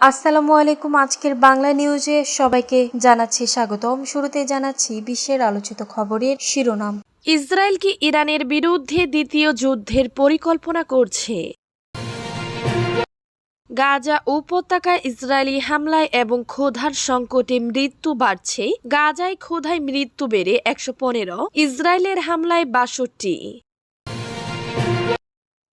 আসসালামু আলাইকুম। আজকের বাংলা নিউজে সবাইকে জানাচ্ছি স্বাগতম। শুরুতে জানাচ্ছি বিশ্বের আলোচিত খবরের শিরোনাম। ইসরায়েল কি ইরানের বিরুদ্ধে দ্বিতীয় যুদ্ধের পরিকল্পনা করছে? গাজা উপত্যকায় ইসরায়েলি হামলায় এবং ক্ষুধার সংকটে মৃত্যু বাড়ছে। গাজায় ক্ষুধায় মৃত্যু বেড়ে একশো পনেরো। ইসরায়েলের হামলায় বাষট্টি।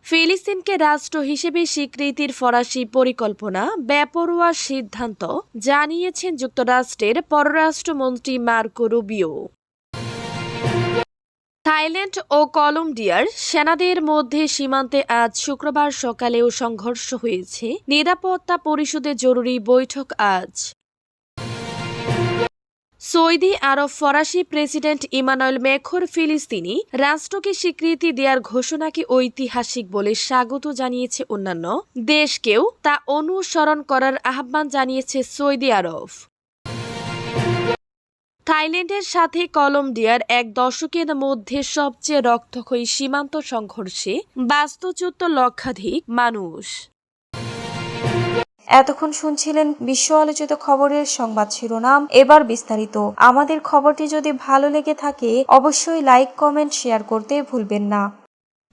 ফিলিস্তিনকে রাষ্ট্র হিসেবে স্বীকৃতির ফরাসি পরিকল্পনা, বেপরোয়া সিদ্ধান্ত জানিয়েছেন যুক্তরাষ্ট্রের পররাষ্ট্রমন্ত্রী মার্কো রুবিও। থাইল্যান্ড ও কলম্বিয়ার সেনাদের মধ্যে সীমান্তে আজ শুক্রবার সকালেও সংঘর্ষ হয়েছে। নিরাপত্তা পরিষদের জরুরি বৈঠক আজ। সৌদি আরব ফরাসি প্রেসিডেন্ট ইমানুয়েল মেখর ফিলিস্তিনি রাষ্ট্রকে স্বীকৃতি দেওয়ার ঘোষণাকে ঐতিহাসিক বলে স্বাগত জানিয়েছে অন্যান্য দেশকেও তা অনুসরণ করার আহ্বান জানিয়েছে সৌদি আরব। থাইল্যান্ডের সাথে কলম্বিয়ার এক দশকের মধ্যে সবচেয়ে রক্তক্ষয়ী সীমান্ত সংঘর্ষে বাস্তুচ্যুত লক্ষাধিক মানুষ। এতক্ষণ শুনছিলেন বিশ্ব আলোচিত খবরের সংবাদ শিরোনাম। এবার বিস্তারিত। আমাদের খবরটি যদি ভালো লেগে থাকে, অবশ্যই লাইক, কমেন্ট, শেয়ার করতে ভুলবেন না।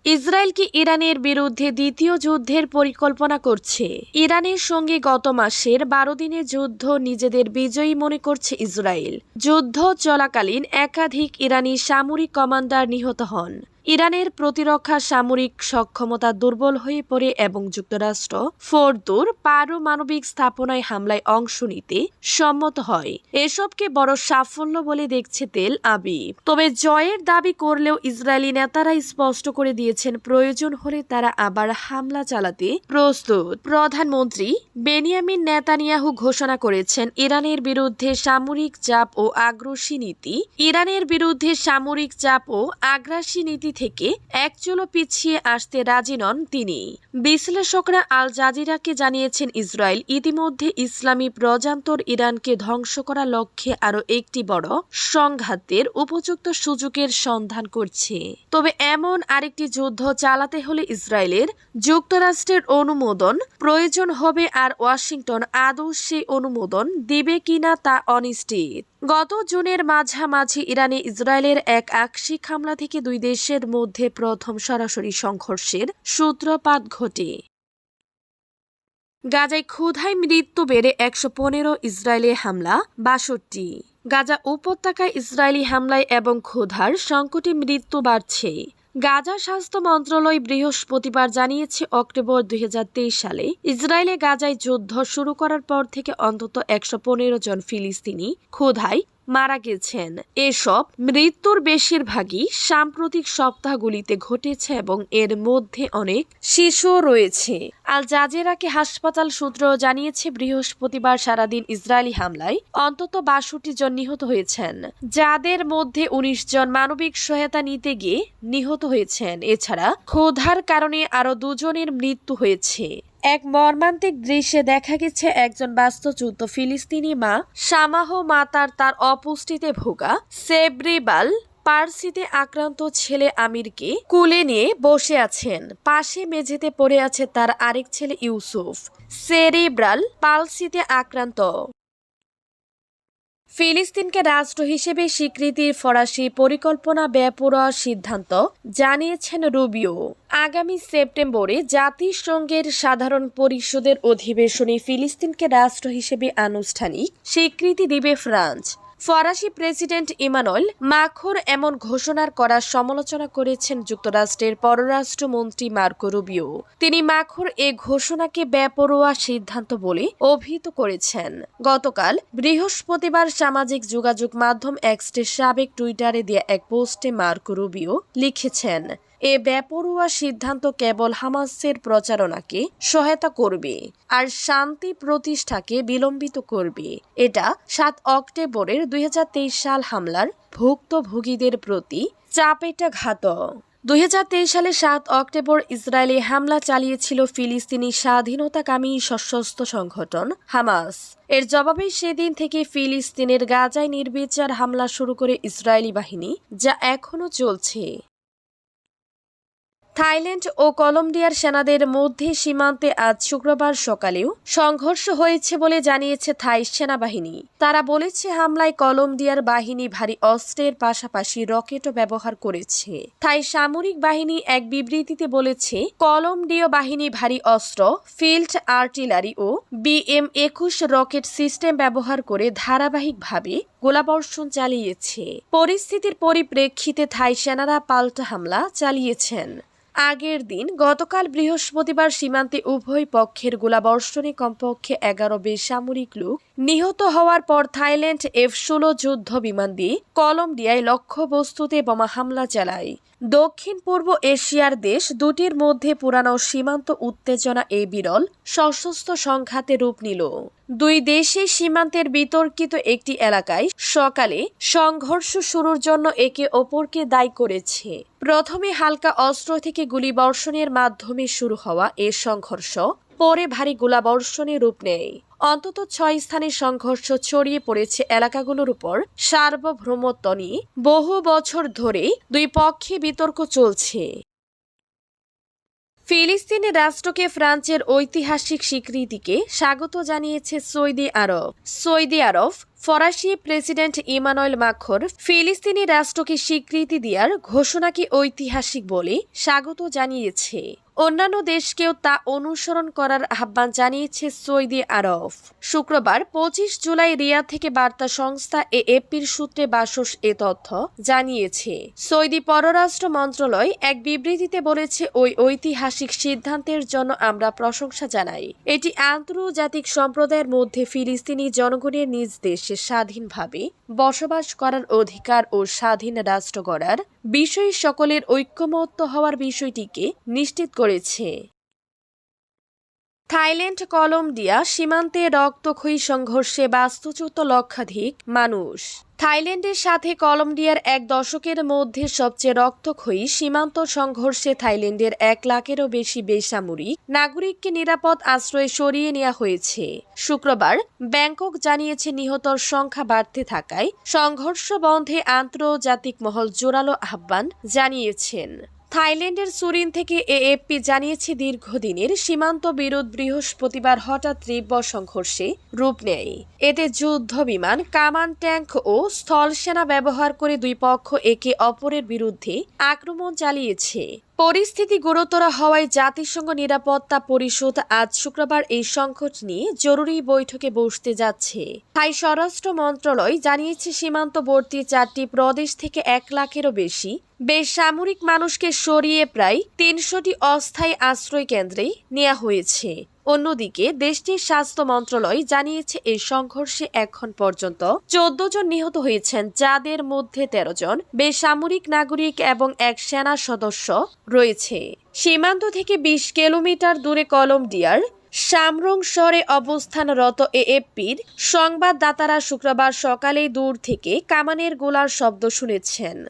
ইসরায়েল কি ইরানের বিরুদ্ধে দ্বিতীয় যুদ্ধের পরিকল্পনা করছে? ইরানের সঙ্গে গত মাসের বারো দিনের যুদ্ধ নিজেদের বিজয়ী মনে করছে ইসরায়েল। যুদ্ধ চলাকালীন একাধিক ইরানি সামরিক কমান্ডার নিহত হন। ইরানের প্রতিরক্ষা সামরিক সক্ষমতা দুর্বল হয়ে পড়ে এবং যুক্তরাষ্ট্র ফোরদুর পারমাণবিক স্থাপনায় হামলায় অংশ নিতে সম্মত হয়। এসবকে বড় সাফল্য বলে দেখছে তেল আবি তবে জয়ের দাবি করলেও ইসরায়েলি নেতারা স্পষ্ট করে দিয়েছেন প্রয়োজন হলে তারা আবার হামলা চালাতে প্রস্তুত। প্রধানমন্ত্রী বেনিয়ামিন নেতানিয়াহু ঘোষণা করেছেন, ইরানের বিরুদ্ধে সামরিক চাপ ও আগ্রাসী নীতি, ইরানের বিরুদ্ধে সামরিক চাপ ও আগ্রাসী নীতি থেকে এক চুলো পিছিয়ে আসতে রাজি নন তিনি। বিশ্লেষকরা আল জাজিরাকে জানিয়েছেন, ইসরায়েল ইতিমধ্যে ইসলামী প্রজান্তর ইরানকে ধ্বংস করার লক্ষ্যে আরও একটি বড় সংঘাতের উপযুক্ত সুযোগের সন্ধান করছে। তবে এমন আরেকটি যুদ্ধ চালাতে হলে ইসরায়েলের যুক্তরাষ্ট্রের অনুমোদন প্রয়োজন হবে আর ওয়াশিংটন আদৌ সেই অনুমোদন দিবে কিনা তা অনিশ্চিত। গত জুনের মাঝামাঝি ইরানে ইসরায়েলের এক আকস্মিক হামলা থেকে দুই দেশের মধ্যে প্রথম সরাসরি সংঘর্ষের সূত্রপাত ঘটে। গাজায় ক্ষুধায় মৃত্যু বেড়ে একশো পনেরো ইসরায়েলি হামলা, বাষট্টি। গাজা উপত্যকায় ইসরায়েলি হামলায় এবং ক্ষুধার সংকটে মৃত্যু বাড়ছে। গাজা স্বাস্থ্য মন্ত্রণালয় বৃহস্পতিবার জানিয়েছে, অক্টোবর দুই হাজার তেইশ সালে ইসরায়েলে গাজায় যুদ্ধ শুরু করার পর থেকে অন্তত একশ পনেরো জন ফিলিস্তিনি ক্ষুধায় মারা গেছেন। এসব মৃত্যুর বেশিরভাগই সাম্প্রতিক সপ্তাহগুলিতে ঘটেছে এবং এর মধ্যে অনেক শিশুও রয়েছে। আল জাজেরাকে হাসপাতাল সূত্র জানিয়েছে, বৃহস্পতিবার সারাদিন ইসরায়েলি হামলায় অন্তত বাষট্টি জন নিহত হয়েছেন, যাদের মধ্যে উনিশ জন মানবিক সহায়তা নিতে গিয়ে নিহত হয়েছেন। এছাড়া ক্ষোধার কারণে আরও দুজনের মৃত্যু হয়েছে। এক মর্মান্তিক দৃশ্যে দেখা গেছে একজন বাস্তুযুদ্ধ ফিলিস্তিনি মা। সামাহ মাতার তার অপুষ্টিতে ভোগা। সেব্রিবাল পার্সিতে আক্রান্ত ছেলে আমিরকে কুলে নিয়ে বসে আছেন। পাশে মেঝেতে পড়ে আছে তার আরেক ছেলে ইউসুফ। সেরিব্রাল পালসিতে আক্রান্ত। ফিলিস্তিনকে রাষ্ট্র হিসেবে স্বীকৃতির ফরাসি পরিকল্পনা বেপরোয়া সিদ্ধান্ত, জানিয়েছেন রুবিও। আগামী সেপ্টেম্বরে জাতিসংঘের সাধারণ পরিষদের অধিবেশনে ফিলিস্তিনকে রাষ্ট্র হিসেবে আনুষ্ঠানিক স্বীকৃতি দিবে ফ্রান্স। ফরাসি প্রেসিডেন্ট ইমানুয়েল মাখর এমন ঘোষণার করার সমালোচনা করেছেন যুক্তরাষ্ট্রের পররাষ্ট্রমন্ত্রী মার্কো রুবিও। তিনি মাখর এ ঘোষণাকে বেপরোয়া সিদ্ধান্ত বলে অভিহিত করেছেন। গতকাল বৃহস্পতিবার সামাজিক যোগাযোগ মাধ্যম এক্সটের সাবেক টুইটারে দেয়া এক পোস্টে মার্কো রুবিও লিখেছেন এ বেপরোয়া সিদ্ধান্ত কেবল হামাসের প্রচারণাকে সহায়তা করবে আর শান্তি প্রতিষ্ঠাকে বিলম্বিত করবে। এটা সাত অক্টোবরের দু হাজার তেইশ সাল হামলার ভুক্তভোগীদের প্রতি চাপেটা ঘাতক দুই সালে সাত অক্টোবর ইসরায়েলি হামলা চালিয়েছিল ফিলিস্তিনি স্বাধীনতাকামী সশস্ত্র সংগঠন হামাস। এর জবাবে সেদিন থেকে ফিলিস্তিনের গাজায় নির্বিচার হামলা শুরু করে ইসরায়েলি বাহিনী, যা এখনও চলছে। থাইল্যান্ড ও কলম্বিয়ার সেনাদের মধ্যে সীমান্তে আজ শুক্রবার সকালেও সংঘর্ষ হয়েছে বলে জানিয়েছে থাই সেনাবাহিনী। তারা বলেছে, হামলায় কলম্বিয়ার বাহিনী ভারী অস্ত্রের পাশাপাশি রকেটও ব্যবহার করেছে। থাই সামরিক বাহিনী এক বিবৃতিতে বলেছে, কলম্বিয় বাহিনী ভারী অস্ত্র, ফিল্ড আর্টিলারি ও বিএম একুশ রকেট সিস্টেম ব্যবহার করে ধারাবাহিকভাবে গোলাবর্ষণ চালিয়েছে। পরিস্থিতির পরিপ্রেক্ষিতে থাই সেনারা পাল্টা হামলা চালিয়েছেন। আগের দিন গতকাল বৃহস্পতিবার সীমান্তে উভয় পক্ষের গোলাবর্ষণে কমপক্ষে এগারো বেসামরিক লোক নিহত হওয়ার পর থাইল্যান্ড এফ ষোলো যুদ্ধ বিমান দিয়ে কলম্বিয়ায় লক্ষ্যবস্তুতে বোমা হামলা চালায়। দক্ষিণ পূর্ব এশিয়ার দেশ দুটির মধ্যে পুরানো সীমান্ত উত্তেজনা এই বিরল, সশস্ত্র সংঘাতে রূপ নিল। দুই দেশের সীমান্তের বিতর্কিত একটি এলাকায় সকালে সংঘর্ষ শুরুর জন্য একে অপরকে দায়ী করেছে। প্রথমে হালকা অস্ত্র থেকে গুলিবর্ষণের মাধ্যমে শুরু হওয়া এ সংঘর্ষ পরে ভারী গোলাবর্ষণে রূপ নেয়। অন্তত ছয় স্থানে সংঘর্ষ ছড়িয়ে পড়েছে এলাকাগুলোর উপর। সার্বভৌমত্ব নিয়ে বহু বছর ধরে দুই পক্ষে বিতর্ক চলছে। ফিলিস্তিনি রাষ্ট্রকে ফ্রান্সের ঐতিহাসিক স্বীকৃতিকে স্বাগত জানিয়েছে সৌদি আরব। সৌদি আরব, ফরাসি প্রেসিডেন্ট ইমানুয়েল মাখর ফিলিস্তিনি রাষ্ট্রকে স্বীকৃতি দেওয়ার ঘোষণাকে ঐতিহাসিক বলে স্বাগত জানিয়েছে। অন্যান্য দেশকেও তা অনুসরণ করার আহ্বান জানিয়েছে সৌদি আরব শুক্রবার পঁচিশ জুলাই রিয়া থেকে বার্তা সংস্থা এএপির সূত্রে বাসস এ তথ্য জানিয়েছে। সৌদি পররাষ্ট্র মন্ত্রণালয় এক বিবৃতিতে বলেছে, ওই ঐতিহাসিক সিদ্ধান্তের জন্য আমরা প্রশংসা জানাই। এটি আন্তর্জাতিক সম্প্রদায়ের মধ্যে ফিলিস্তিনি জনগণের নিজ দেশে স্বাধীনভাবে বসবাস করার অধিকার ও স্বাধীন রাষ্ট্র গড়ার বিষয়ে সকলের ঐক্যমত্য হওয়ার বিষয়টিকে নিশ্চিত করেছে। থাইল্যান্ড, কলম্বিয়া সীমান্তে রক্তক্ষয়ী সংঘর্ষে বাস্তুচ্যুত লক্ষাধিক মানুষ। থাইল্যান্ডের সাথে কলম্বিয়ার এক দশকের মধ্যে সবচেয়ে রক্তক্ষয়ী সীমান্ত সংঘর্ষে থাইল্যান্ডের এক লাখেরও বেশি বেসামরিক নাগরিককে নিরাপদ আশ্রয়ে সরিয়ে নেওয়া হয়েছে। শুক্রবার ব্যাংকক জানিয়েছে, নিহতর সংখ্যা বাড়তে থাকায় সংঘর্ষ বন্ধে আন্তর্জাতিক মহল জোরালো আহ্বান জানিয়েছেন। থাইল্যান্ডের সুরিন থেকে এএফপি জানিয়েছে দীর্ঘদিনের সীমান্ত বিরোধ বৃহস্পতিবার হঠাৎ তীব্র সংঘর্ষে রূপ নেয়। এতে যুদ্ধ বিমান কামান ট্যাঙ্ক ও স্থল সেনা ব্যবহার করে দুই পক্ষ একে অপরের বিরুদ্ধে আক্রমণ চালিয়েছে। পরিস্থিতি গুরুতর হওয়ায় জাতিসংঘ নিরাপত্তা পরিষদ আজ শুক্রবার এই সংকট নিয়ে জরুরি বৈঠকে বসতে যাচ্ছে। তাই স্বরাষ্ট্র মন্ত্রণালয় জানিয়েছে, সীমান্তবর্তী চারটি প্রদেশ থেকে এক লাখেরও বেশি বেসামরিক মানুষকে সরিয়ে প্রায় তিনশোটি অস্থায়ী আশ্রয় কেন্দ্রে নেওয়া হয়েছে। অন্যদিকে, দেশটির স্বাস্থ্য মন্ত্রণালয় জানিয়েছে এই সংঘর্ষে এখন পর্যন্ত চোদ্দ জন নিহত হয়েছেন, যাদের মধ্যে তেরো জন বেসামরিক নাগরিক এবং এক সেনা সদস্য রয়েছে। সীমান্ত থেকে বিশ কিলোমিটার দূরে কলম্বিয়ার সামরং শহরে অবস্থানরত এএফপির সংবাদদাতারা শুক্রবার সকালে দূর থেকে কামানের গোলার শব্দ শুনেছেন।